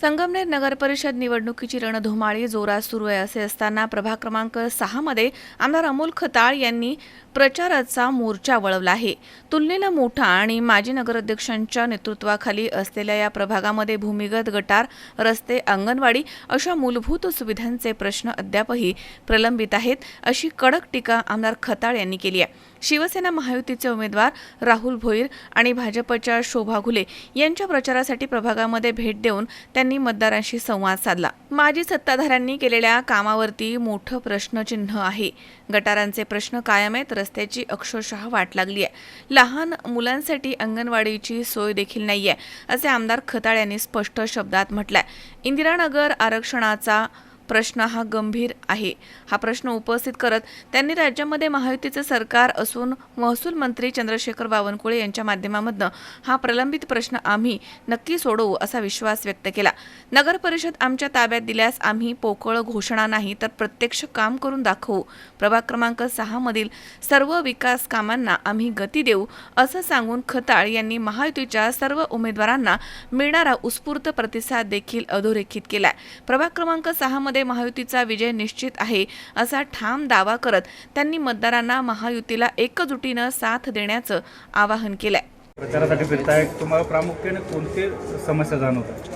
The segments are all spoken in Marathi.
संगमनेर नगर परिषद निवडणुकीची रणधुमाळी जोरात सुरू आहे असे असताना प्रभाग क्रमांक सहामध्ये आमदार अमोल खताळ यांनी प्रचाराचा मोर्चा वळवला आहे. तुलनेला मोठा आणि माजी नगराध्यक्षांच्या नेतृत्वाखाली असलेल्या या प्रभागामध्ये भूमिगत गटार रस्ते अंगणवाडी अशा मूलभूत सुविधांचे प्रश्न अद्यापही प्रलंबित आहेत अशी कडक टीका आमदार खताळ यांनी केली आहे. शिवसेना महायुतीचे उमेदवार राहुल भोईर आणि भाजपच्या शोभा घुले यांच्या प्रचारासाठी प्रभागामध्ये भेट देऊन त्यांनी मतदारांशी संवाद साधला. माजी सत्ताधाऱ्यांनी केलेल्या कामावरती मोठं प्रश्नचिन्ह आहे. गटारांचे प्रश्न कायम आहेत रस्त्याची अक्षरशः वाट लागली आहे. लहान मुलांसाठी अंगणवाडीची सोय देखील आहे असे आमदार खताळ यांनी स्पष्ट शब्दात म्हटलंय. इंदिरानगर आरक्षणाचा प्रश्न हा गंभीर आहे. हा प्रश्न उपस्थित करत त्यांनी राज्यामध्ये महायुतीचे सरकार असून महसूल मंत्री चंद्रशेखर बावनकुळे यांच्या माध्यमामधनं हा प्रलंबित प्रश्न आम्ही नक्की सोडवू असा विश्वास व्यक्त केला. नगर परिषद आमच्या ताब्यात दिल्यास आम्ही पोकळ घोषणा नाही तर प्रत्यक्ष काम करून दाखवू. प्रभाग क्रमांक सहामधील सर्व विकास कामांना आम्ही गती देऊ असं सांगून खताळ यांनी महायुतीच्या सर्व उमेदवारांना मिळणारा उत्स्फूर्त प्रतिसाद देखील अधोरेखित केलाय. प्रभाग क्रमांक सहामध्ये महायुतीचा विजय निश्चित आहे असा ठाम दावा करत त्यांनी मतदारांना महायुतीला एकजुटीनं साथ देण्याचं आवाहन केलंय. प्रचारासाठी फिरताय. तुम्हाला प्रामुख्याने कोणते समस्या जाणवतात?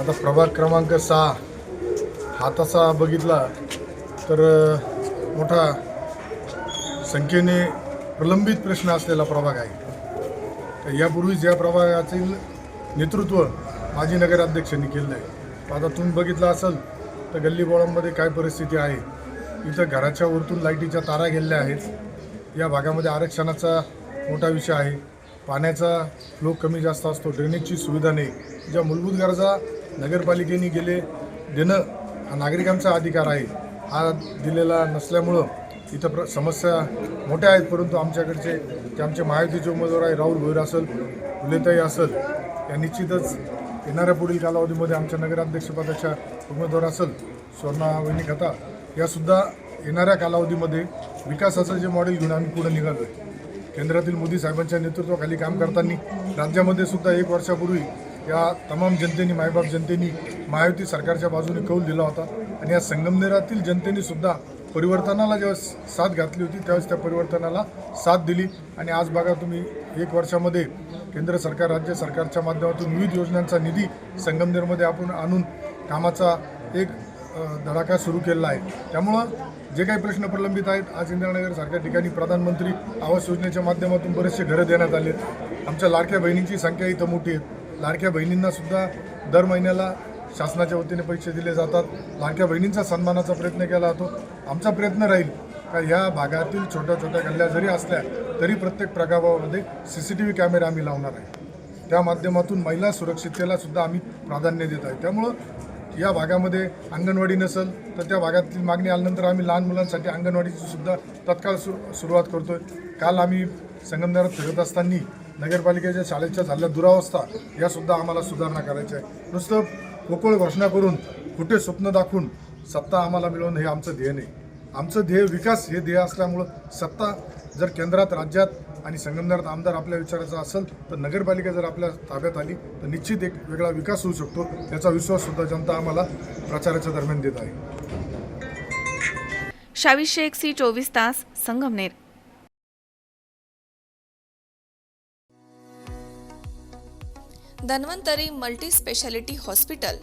आता प्रभाग क्रमांक सहा हा तसा बघितला तर मोठा संख्येने प्रलंबित प्रश्न असलेला प्रभाग आहे. तर यापूर्वीच या प्रभागातील नेतृत्व माजी नगराध्यक्षांनी केलं आहे आता तुम्ही बघितलं असाल तर गल्लीबोळांमध्ये काय परिस्थिती आहे? इथं घराच्या वरतून लाईटीच्या तारा गेलेल्या आहेत. या भागामध्ये आरक्षणाचा मोठा विषय आहे. पाण्याचा फ्लो कमी जास्त असतो. ड्रेनेजची सुविधा नाही. ज्या मूलभूत गरजा नगरपालिकेने गेले देणं हा नागरिकांचा अधिकार आहे. हा दिलेला नसल्यामुळं इथं प्र समस्या मोठ्या आहेत. परंतु आमच्याकडचे जे आमचे महायुतीचे उमेदवार आहे राहुल भोईर असेल फुलेताई असेल या निश्चितच येणाऱ्या पुढील कालावधीमध्ये आमच्या नगराध्यक्षपदाच्या उमेदवार असेल स्वर्णा वहिनी खता यासुद्धा येणाऱ्या कालावधीमध्ये विकासाचं जे मॉडेल घेऊन आम्ही पुढे निघालो आहे केंद्रातील मोदी साहेबांच्या नेतृत्वाखाली काम करताना राज्यामध्ये सुद्धा एक वर्षापूर्वी या तमाम जनतेने मायबाप जनतेने महायुती सरकारच्या बाजूने कौल दिला होता आणि या संगमनेरातील जनतेने सुद्धा परिवर्तनाला जेव्हा साथ घातली होती त्यावेळेस त्या परिवर्तनाला साथ दिली. आणि आज बघा तुम्ही एक वर्षामध्ये केंद्र सरकार राज्य सरकारच्या माध्यमातून विविध योजनांचा निधी संगमनेरमध्ये आपण आणून कामाचा एक धडाका सुरू केलेला आहे. त्यामुळं जे काही प्रश्न प्रलंबित आहेत आज इंदिरानगरसारख्या ठिकाणी प्रधानमंत्री आवास योजनेच्या माध्यमातून बरेचसे घरं देण्यात आले आहेत. आमच्या लाडक्या बहिणींची संख्या इथं मोठी आहे. लाडक्या बहिणींनासुद्धा दर महिन्याला शासनाच्या वतीने पैसे दिले जातात. लाडक्या बहिणींचा सन्मानाचा प्रयत्न केला जातो. आमचा प्रयत्न राहील का ह्या भागातील छोट्या छोट्या गल्ल्या जरी असल्या तरी प्रत्येक प्रभागामध्ये सी सी टी व्ही कॅमेरे आम्ही लावणार आहे. त्या माध्यमातून महिला सुरक्षिततेला सुद्धा आम्ही प्राधान्य देत आहे. त्यामुळं या भागामध्ये अंगणवाडी नसेल तर त्या भागातील मागणी आल्यानंतर आम्ही लहान मुलांसाठी अंगणवाडीची सुद्धा तत्काळ सु सुरुवात करतोय. काल आम्ही संगमनेरात फिरत असताना नगरपालिकेच्या शाळेच्या झालेल्या दुरावस्था यासुद्धा आम्हाला सुधारणा करायच्या आहे. नुसतं पोकळ घोषणा करून कुठे स्वप्न दाखवून सत्ता आम्हाला मिळवणं हे आमचं ध्येय नाही. आमचं ध्येय विकास हे ध्येय असल्यामुळं सत्ता जर केंद्रात राज्यात आणि संगमनेरात आमदार आपल्या विचाराचा असेल तर नगरपालिका जर आपल्या ताब्यात आली तर निश्चित एक वेगळा विकास होऊ शकतो याचा विश्वास सुद्धा जनता आम्हाला प्रचाराच्या दरम्यान देत आहे. शावी शेख सी चोवीस तास Sangamner. Dhanvantari multi speciality hospital.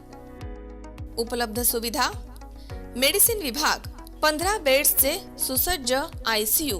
उपलब्ध सुविधा. मेडिसिन विभाग पंधरा बेड्सचे सुसज्ज I C U.